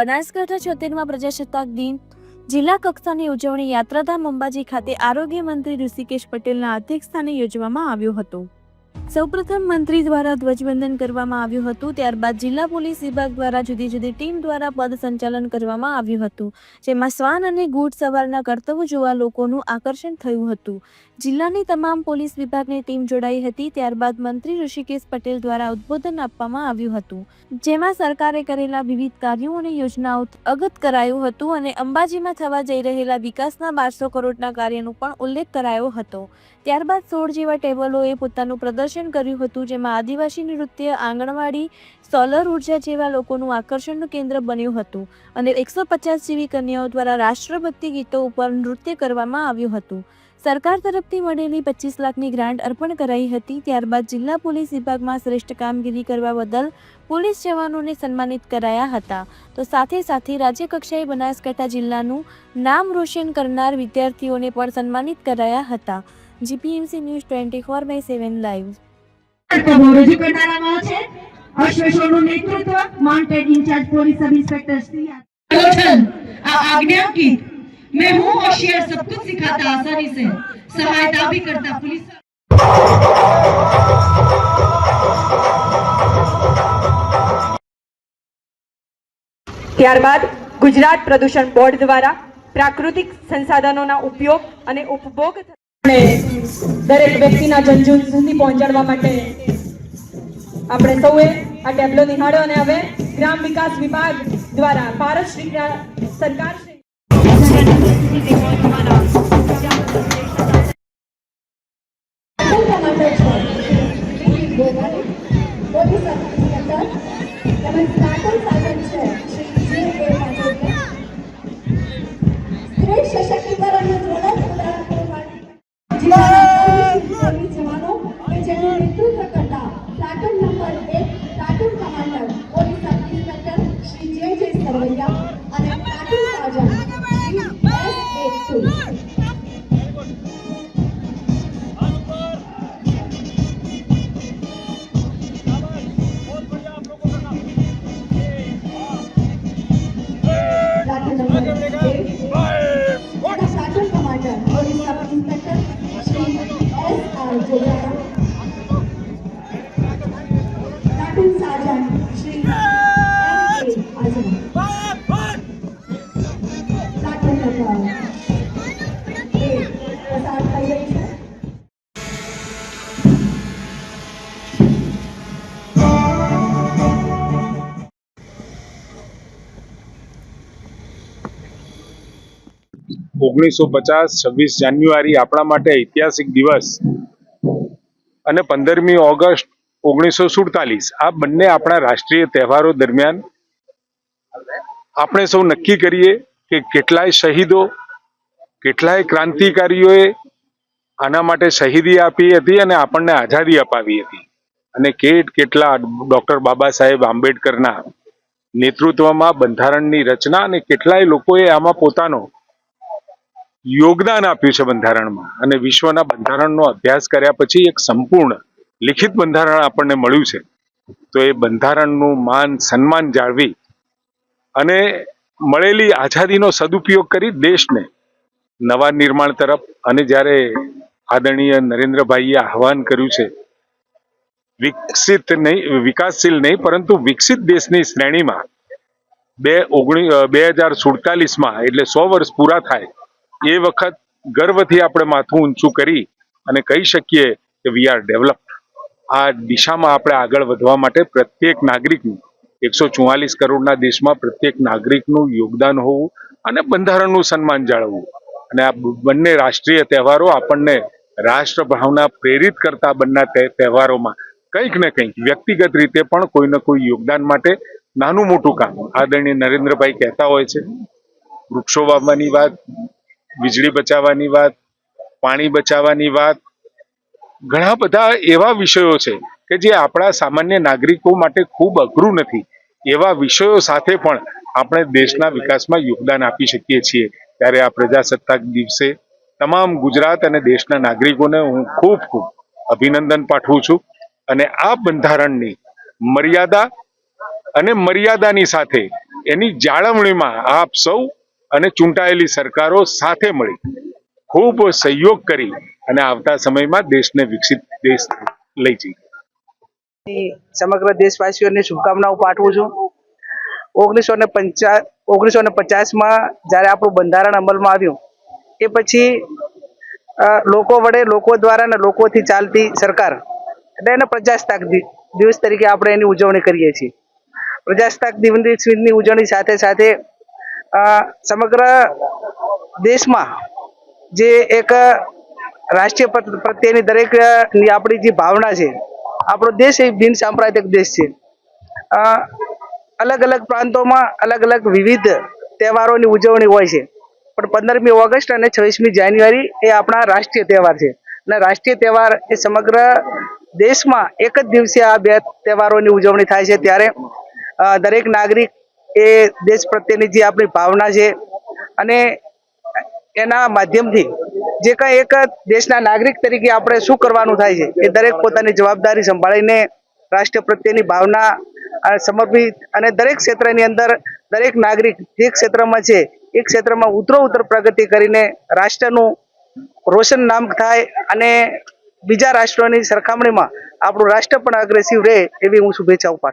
બનાસકાંઠા છોતેરમાં પ્રજાસત્તાક દિન. જિલ્લા કક્ષાની ઉજવણી યાત્રાધામ અંબાજી ખાતે આરોગ્ય મંત્રી ઋષિકેશ પટેલના અધ્યક્ષસ્થાને યોજવામાં આવ્યો હતો. સૌપ્રથમ મંત્રી દ્વારા ધ્વજવંદન કરવામાં આવ્યું હતું, ત્યારબાદ જિલ્લા પોલીસ વિભાગ દ્વારા જુદી જુદી ટીમ દ્વારા પદ સંચાલન કરવામાં આવ્યું હતું, જેમાં શ્વાન અને ઘૂડ સવારના કરતવો જોવા લોકોનું આકર્ષણ થયું હતું. જિલ્લાની તમામ પોલીસ વિભાગની ટીમ જોડાઈ હતી, ત્યારબાદ મંત્રી ઋષિકેશ પટેલ દ્વારા ઉદ્બોધન આપવામાં આવ્યું હતું. જેમાં સરકારે કરેલા વિવિધ કાર્યો અને યોજનાઓ અગત કરાયું હતું અને અંબાજીમાં થવા જઈ રહેલા વિકાસના બારસો કરોડના કાર્યનો પણ ઉલ્લેખ કરાયો હતો. ત્યારબાદ સોળ જેવા ટેબલોએ પોતાનું પ્રદર્શન કર્યું હતું, જેમાં આદિવાસી નૃત્ય, આંગણવાડી, સોલર ઊર્જા જેવા લોકોનું આકર્ષણનું કેન્દ્ર બન્યું હતું અને એકસો પચાસ જેવી કન્યાઓ દ્વારા રાષ્ટ્રભક્તિ ગીતો ઉપર નૃત્ય કરવામાં આવ્યું હતું. સરકાર તરફથી મળેલી પચીસ લાખની ગ્રાન્ટ અર્પણ કરાઈ હતી, ત્યારબાદ જિલ્લા પોલીસ વિભાગમાં શ્રેષ્ઠ કામગીરી કરવા બદલ પોલીસ જવાનોને સન્માનિત કરાયા હતા. તો સાથે સાથે રાજ્યકક્ષાએ બનાસકાંઠા જિલ્લાનું નામ રોશન કરનાર વિદ્યાર્થીઓને પણ સન્માનિત કરાયા હતા. GPMC news twenty four by seven live. ત્યારબાદ ગુજરાત પ્રદૂષણ બોર્ડ દ્વારા પ્રાકૃતિક સંસાધનોના ઉપયોગ અને ઉપભોગ દરેક વ્યક્તિના જનજૂન સુધી પહોંચાડવા માટે આપણે સૌએ આ ટેબ્લો નિહાળ્યો અને હવે ગ્રામ વિકાસ વિભાગ દ્વારા ભારત શ્રી સરકાર શ્રી ઓગણીસો પચાસ છવ્વીસ જાન્યુઆરી આપણા માટે ઐતિહાસિક દિવસ. અને પંદરમી ઓગસ્ટ ઓગણીસો સુડતાલીસ આ બંને આપણા રાષ્ટ્રીય તહેવારો દરમિયાન આપણે સૌ નક્કી કરીએ કે કેટલાય શહીદો, કેટલાય ક્રાંતિકારીઓએ આના માટે શહીદી આપી હતી અને આપણને આઝાદી અપાવી હતી. અને કેટ કેટલા ડોક્ટર બાબા સાહેબ આંબેડકરના નેતૃત્વમાં બંધારણની રચના અને કેટલાય લોકોએ આમાં પોતાનો યોગદાન આપ્યું છે બંધારણમાં. અને વિશ્વના બંધારણનો અભ્યાસ કર્યા પછી એક સંપૂર્ણ લિખિત બંધારણ આપણને મળ્યું છે. તો એ બંધારણનું માન, સન્માન જાળવી અને મળેલી આઝાદીનો સદુપયોગ કરી દેશને નવા નિર્માણ તરફ અને જ્યારે આદરણીય નરેન્દ્રભાઈએ આહવાન કર્યું છે, વિકસિત નહીં, વિકાસશીલ નહીં, પરંતુ વિકસિત દેશની શ્રેણીમાં બે ઓગણી બે હજાર સુડતાલીસમાં, એટલે સો વર્ષ પૂરા થાય, એ વખત ગર્વથી આપણે માથું ઊંચું કરી અને કહી શકીએ કે વી આર ડેવલપ આ દિશામાં આપણે આગળ વધવા માટે પ્રત્યેક નાગરિકનું એકસો ચુમ્માલીસ કરોડના દેશમાં પ્રત્યેક નાગરિકનું યોગદાન હોવું અને બંધારણનું સન્માન જાળવવું. અને આ બંને રાષ્ટ્રીય તહેવારો આપણને રાષ્ટ્ર ભાવના પ્રેરિત કરતા બંને તહેવારોમાં કંઈક ને કંઈક, વ્યક્તિગત રીતે પણ કોઈ ને કોઈ યોગદાન માટે નાનું મોટું કામ. આદરણીય નરેન્દ્રભાઈ કહેતા હોય છે, વૃક્ષો વાવવાની વાત, વીજળી બચાવવાની વાત, પાણી બચાવવાની વાત, ઘણા બધા એવા વિષયો છે કે જે આપણા સામાન્ય નાગરિકો માટે ખૂબ અઘરું નથી, એવા વિષયો સાથે પણ આપણે દેશના વિકાસમાં યોગદાન આપી શકીએ છીએ. ત્યારે આ પ્રજાસત્તાક દિવસે તમામ ગુજરાત અને દેશના નાગરિકોને હું ખૂબ ખૂબ અભિનંદન પાઠવું છું અને આ બંધારણની મર્યાદા અને મર્યાદાની સાથે એની જાળવણીમાં આપ સૌ અને ચૂંટાયેલી સરકારો સાથે મળી ખૂબ સહયોગ કરી અને આવતા સમયમાં દેશને વિકસિત દેશ લઈ જઈએ. સમગ્ર દેશવાસીઓને શુભકામનાઓ પાઠવું છું. ઓગણીસો ને પંચા ઓગણીસો ને પચાસમાં જ્યારે આપણું બંધારણ અમલમાં આવ્યું એ પછી લોકો વડે લોકો દ્વારા અને લોકોથી ચાલતી સરકાર એટલે એને પ્રજાસત્તાક દિવસ તરીકે આપણે એની ઉજવણી કરીએ છીએ. પ્રજાસત્તાક દિવસની ઉજવણી સાથે સાથે સમગ્ર દેશમાં જે એક રાષ્ટ્રીય પ્રત- પ્રત્યેની દરેક અ, આપણી જે ભાવના છે આપણો દેશ એ બિન સાંપ્રદાયિક દેશ છે. અલગ અલગ પ્રાંતોમાં અલગ અલગ વિવિધ તહેવારોની ઉજવણી હોય છે. પણ પંદરમી ઓગસ્ટ અને છવ્વીસમી જાન્યુઆરી એ આપણા રાષ્ટ્રીય તહેવાર છે. અને રાષ્ટ્રીય તહેવાર એ સમગ્ર દેશમાં એક જ દિવસે આ બે તહેવારોની ઉજવણી થાય છે. ત્યારે દરેક નાગરિક એ દેશ પ્રત્યેની જે આપણી ભાવના છે અને એના માધ્યમથી જે કંઈ એક દેશના નાગરિક તરીકે આપણે શું કરવાનું થાય છે એ દરેક પોતાની જવાબદારી સંભાળીને રાષ્ટ્ર પ્રત્યેની ભાવના સમર્પિત અને દરેક ક્ષેત્રની અંદર દરેક નાગરિક જે ક્ષેત્રમાં છે, એ ક્ષેત્રમાં ઉતરો ઉતર પ્રગતિ કરીને રાષ્ટ્રનું રોશન નામ થાય અને બીજા રાષ્ટ્રોની સરખામણીમાં આપણું રાષ્ટ્ર પણ અગ્રેસિવ રહે એવી હું શુભેચ્છાઓ પાઠવું